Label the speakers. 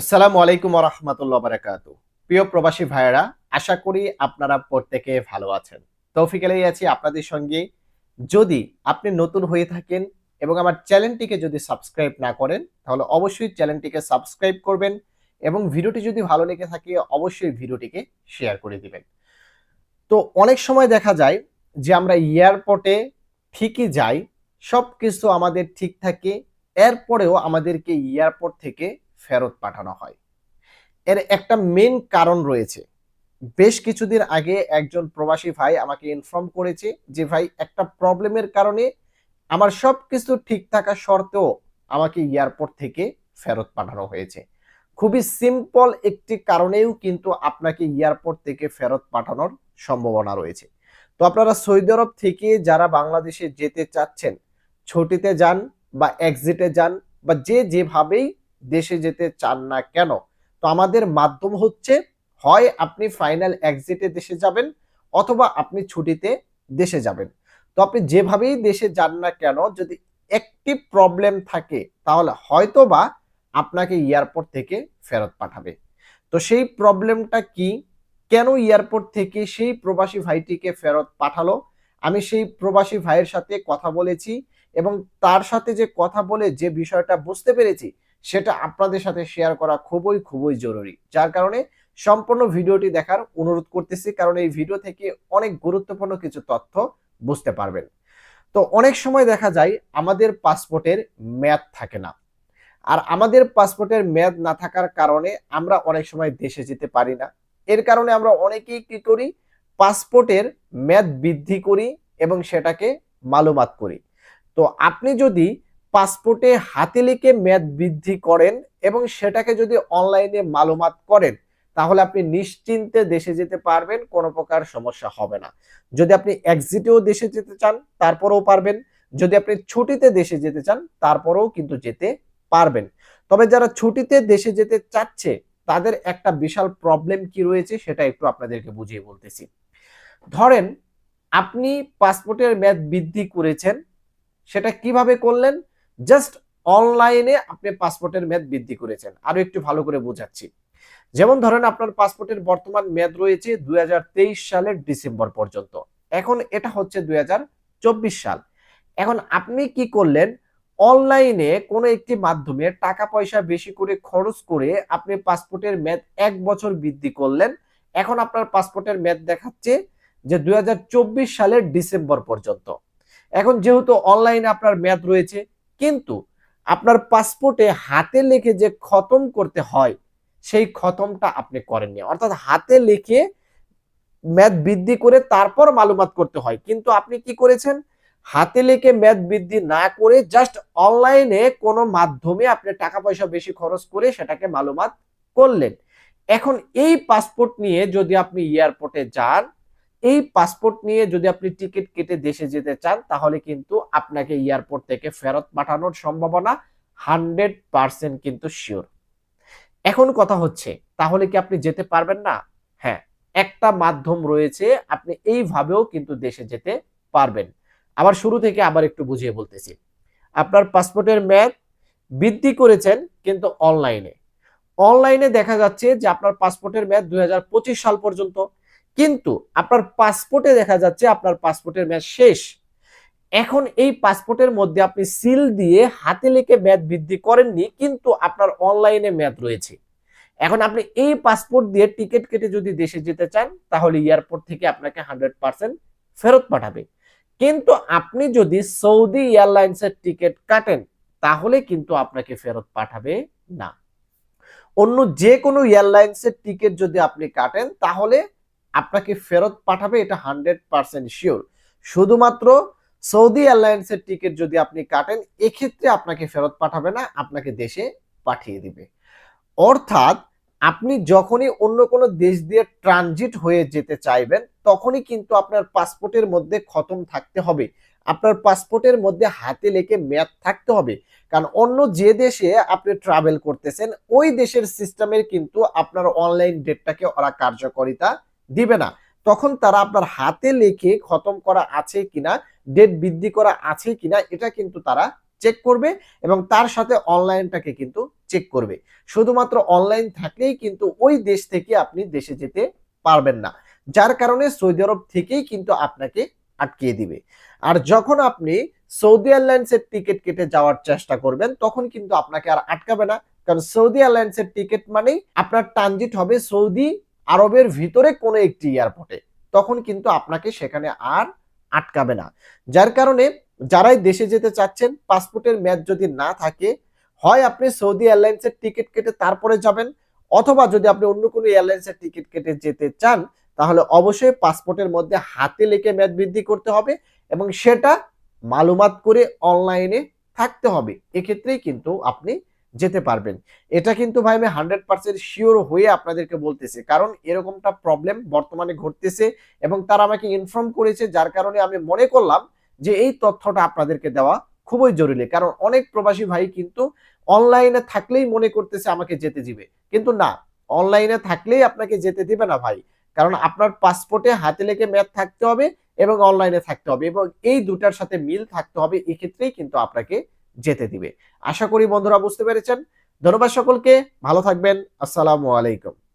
Speaker 1: আসসালামু আলাইকুম রহমতুল্লাহ বারাকাত প্রিয় প্রবাসী ভাইয়েরা, আশা করি আপনারা প্রত্যেকে ভালো আছেন। তৌফিক আলাই আছি আপনাদের সঙ্গে। যদি আপনি নতুন হয়ে থাকেন এবং আমার চ্যানেলটিকে যদি সাবস্ক্রাইব না করেন, তাহলে অবশ্যই চ্যানেলটিকে সাবস্ক্রাইব করবেন এবং ভিডিওটি যদি ভালো লেগে থাকে, অবশ্যই ভিডিওটিকে শেয়ার করে দিবেন। তো অনেক সময় দেখা যায় যে আমরা এয়ারপোর্টে ঠিকই যাই সব কিছু আমাদের ঠিক থাকে, এরপরেও আমাদেরকে এয়ারপোর্ট থেকে ফেরত পাঠানো হয়। এর একটা মেন কারণ রয়েছে। বেশ কিছুদিন আগে একজন প্রবাসী ভাই আমাকে ইনফর্ম করেছে যে, ভাই, একটা প্রবলেমের কারণে আমার সব কিছু ঠিক থাকা সত্ত্বেও আমাকে এয়ারপোর্ট থেকে ফেরত পাঠানো হয়েছে। খুবই সিম্পল একটি কারণেও কিন্তু আপনাকে এয়ারপোর্ট থেকে ফেরত পাঠানোর সম্ভাবনা রয়েছে। তো আপনারা সৌদি আরব থেকে যারা বাংলাদেশে যেতে চাচ্ছেন, ছুটিতে যান বা এক্সিটে যান বা যে যেভাবেই দেশে যেতে চান না কেন? তো আমাদের মাধ্যম হচ্ছে, হয় আপনি ফাইনাল এক্সিটে দেশে যাবেন, অথবা আপনি ছুটিতে দেশে যাবেন। তো আপনি যেভাবেই দেশে যান না কেন, যদি একটি প্রবলেম থাকে, তাহলে হয়তো বা আপনাকে এয়ারপোর্ট থেকে ফেরত পাঠাবে। তো সেই প্রবলেমটা কি? কেন এয়ারপোর্ট থেকে সেই প্রবাসী ভাইটিকে ফেরত পাঠালো? আমি সেই প্রবাসী ভাইয়ের সাথে কথা বলেছি এবং তার সাথে যে কথা বলে যে বিষয়টা বুঝতে পেরেছি সেটা আপনাদের সাথে শেয়ার করা খুবই খুবই জরুরি। যার কারণে সম্পূর্ণ ভিডিওটি দেখার অনুরোধ করতেছি, কারণ এই ভিডিও থেকে অনেক গুরুত্বপূর্ণ কিছু তথ্য বুঝতে পারবেন। তো অনেক সময় দেখা যায় আমাদের পাসপোর্টের মেয়াদ থাকে না। আর আমাদের পাসপোর্টের মেয়াদ না থাকার কারণে আমরা অনেক সময় দেশে যেতে পারি না। এর কারণে আমরা অনেকেই কি করি? পাসপোর্টের মেয়াদ বৃদ্ধি করি এবং সেটাকে মালুমাত করি। তো আপনি যদি পাসপোর্টে হাতে লিখে মেয়াদ বৃদ্ধি করেন এবং সেটাকে যদি অনলাইনে মালুমাত করেন, তাহলে আপনি নিশ্চিন্তে দেশে যেতে পারবেন, কোনো প্রকার সমস্যা হবে না। যদি আপনি এক্সিটেও দেশে যেতে চান, তারপরেও পারবেন। যদি আপনি ছুটিতে দেশে যেতে চান, তারপরেও কিন্তু যেতে পারবেন। তবে যারা ছুটিতে দেশে যেতে চাচ্ছে, তাদের একটা বিশাল প্রবলেম কি রয়েছে, সেটা একটু আপনাদেরকে বুঝিয়ে বলতেছি। ধরেন, আপনি পাসপোর্টের মেয়াদ বৃদ্ধি করেছেন, সেটা কীভাবে করলেন? জাস্ট অনলাইনে আপনি পাসপোর্টের মেয়াদ বৃদ্ধি করেছেন। আরও একটু ভালো করে বোঝাচ্ছি। যেমন ধরেন আপনার পাসপোর্টের বর্তমান মেয়াদ রয়েছে দুই সালের ডিসেম্বর পর্যন্ত। এখন এটা হচ্ছে দুই সাল। এখন আপনি কি করলেন? অনলাইনে কোনো একটি মাধ্যমে টাকা পয়সা বেশি করে খরচ করে আপনি পাসপোর্টের মেয়াদ এক বছর বৃদ্ধি করলেন। এখন আপনার পাসপোর্টের মেয়াদ দেখাচ্ছে যে দুই হাজার চব্বিশ সালের ডিসেম্বর পর্যন্ত। এখন যেহেতু অনলাইনে আপনার মেয়াদ রয়েছে কিন্তু আপনার পাসপোর্টে হাতে লিখে যে খতম করতে হয়, সেই খতমটা আপনি করেননি। অর্থাৎ হাতে লিখে মেয়াদ বৃদ্ধি করে তারপর মালুমাত করতে হয়। কিন্তু আপনি কি করেছেন? হাতে লিখে মেয়াদ বৃদ্ধি না করে জাস্ট অনলাইনে কোনো মাধ্যমে আপনি টাকা পয়সা বেশি খরচ করে সেটাকে মালুমাত করলেন। এখন এই পাসপোর্ট নিয়ে যদি আপনি এয়ারপোর্টে যান এই পাসপোর্ট নিয়ে যদি আপনি টিকিট কেটে দেশে যেতে চান, তাহলে কিন্তু আপনাকে এয়ারপোর্ট থেকে ফেরত পাঠানোর সম্ভাবনা হান্ড্রেড পার্সেন্ট কিন্তু শিওর এখন কথা হচ্ছে, তাহলে কি আপনি যেতে পারবেন না? হ্যাঁ একটা মাধ্যম রয়েছে, আপনি এইভাবেও কিন্তু দেশে যেতে পারবেন। আবার শুরু থেকে আবার একটু বুঝিয়ে বলতেছি। আপনার পাসপোর্টের মেয়াদ বৃদ্ধি করেছেন কিন্তু অনলাইনে অনলাইনে দেখা যাচ্ছে যে আপনার পাসপোর্টের মেয়াদ দুই সাল পর্যন্ত। কিন্তু আপনার পাসপোর্টে দেখা যাচ্ছে আপনার পাসপোর্টের মেয়াদ শেষ। এখন এই পাসপোর্টের মধ্যে আপনি সিল দিয়ে হাতে লিখে মেয়াদ বৃদ্ধি করেননি, কিন্তু আপনার অনলাইনে মেয়াদ রয়েছে। এখন আপনি এই পাসপোর্ট দিয়ে টিকিট কেটে যদি দেশে যেতে চান, তাহলে এয়ারপোর্ট থেকে আপনাকে হান্ড্রেড পার্সেন্ট ফেরত পাঠাবে। কিন্তু আপনি যদি সৌদি এয়ারলাইন্সের টিকিট কাটেন, তাহলে কিন্তু আপনাকে ফেরত পাঠাবে না। অন্য যে কোনো এয়ারলাইন্সের টিকিট যদি আপনি কাটেন, তাহলে আপনাকে ফেরত পাঠাবে, এটা হান্ড্রেড পার্সেন্ট শিওর শুধুমাত্র সৌদি এয়ারলাইন্সের টিকিট যদি আপনি কাটেন, এক্ষেত্রে আপনাকে ফেরত পাঠাবে না, আপনাকে দেশে পাঠিয়ে দিবে। অর্থাৎ, আপনি যখনই অন্য কোনো দেশ দিয়ে ট্রানজিট হয়ে যেতে চাইবেন, তখনই কিন্তু আপনার পাসপোর্টের মধ্যে খতম থাকতে হবে। আপনার পাসপোর্টের মধ্যে হাতে লেখে মেয়াদ থাকতে হবে। কারণ অন্য যে দেশে আপনি ট্রাভেল করতেছেন, ওই দেশের সিস্টেমের কিন্তু আপনার অনলাইন ডেটটাকে ওরা কার্যকারিতা দিবে না। তখন তারা আপনার হাতে লেখে খতম করা আছে কিনা ডেট বৃদ্ধি করা আছে কিনা, এটা কিন্তু তারা চেক করবে এবং তার সাথে অনলাইনটাকে কিন্তু চেক করবে। শুধুমাত্র অনলাইন থাকলেই কিন্তু ওই দেশ থেকে আপনি দেশে যেতে পারবেন না। যার কারণে সৌদি আরব থেকেই কিন্তু আপনাকে আটকিয়ে দিবে। আর যখন আপনি সৌদি এয়ারলাইন্সের টিকিট কেটে যাওয়ার চেষ্টা করবেন, তখন কিন্তু আপনাকে আর আটকাবে না। কারণ সৌদি এয়ারলাইন্সের টিকিট মানেই আপনার ট্রানজিট হবে সৌদি আরবের ভিতরে কোনো একটি এয়ারপোর্টে তখন কিন্তু আপনাকে সেখানে আর আটকাবে না। যার কারণে যারাই দেশে যেতে চাচ্ছেন পাসপোর্টের মেয়াদ যদি না থাকে, হয় আপনি সৌদি এয়ারলাইন্সের টিকিট কেটে তারপরে যাবেন, অথবা যদি আপনি অন্য কোনো এয়ারলাইন্সের টিকিট কেটে যেতে চান, তাহলে অবশ্যই পাসপোর্টের মধ্যে হাতে লিখে মেয়াদ বৃদ্ধি করতে হবে এবং সেটা মালুমাত করে অনলাইনে থাকতে হবে। এক্ষেত্রেই কিন্তু আপনি যেতে পারবেন। এটা কিন্তু ভাই আমি হান্ড্রেড পার্সেন্ট শিওর হয়ে আপনাদেরকে বলতেছি। কারণ এরকমটা প্রবলেম বর্তমানে ঘটতেছে এবং তারা আমাকে ইনফর্ম করেছে, যার কারণে আমি মনে করলাম যে এই তথ্যটা আপনাদেরকে দেওয়া খুবই জরুরি। কারণ অনেক প্রবাসী ভাই কিন্তু অনলাইনে থাকলেই মনে করতেছে আমাকে যেতে দিবে। কিন্তু না অনলাইনে থাকলেই আপনাকে যেতে দিবে না ভাই। কারণ আপনার পাসপোর্টে হাতে লেগে ম্যাথ থাকতে হবে এবং অনলাইনে থাকতে হবে এবং এই দুটার সাথে মিল থাকতে হবে, এক্ষেত্রেই কিন্তু আপনাকে যেতে দিবে। আশা করি বন্ধুরা বুঝতে পেরেছেন। ধন্যবাদ সকলকে। ভালো থাকবেন। আসসালামু আলাইকুম।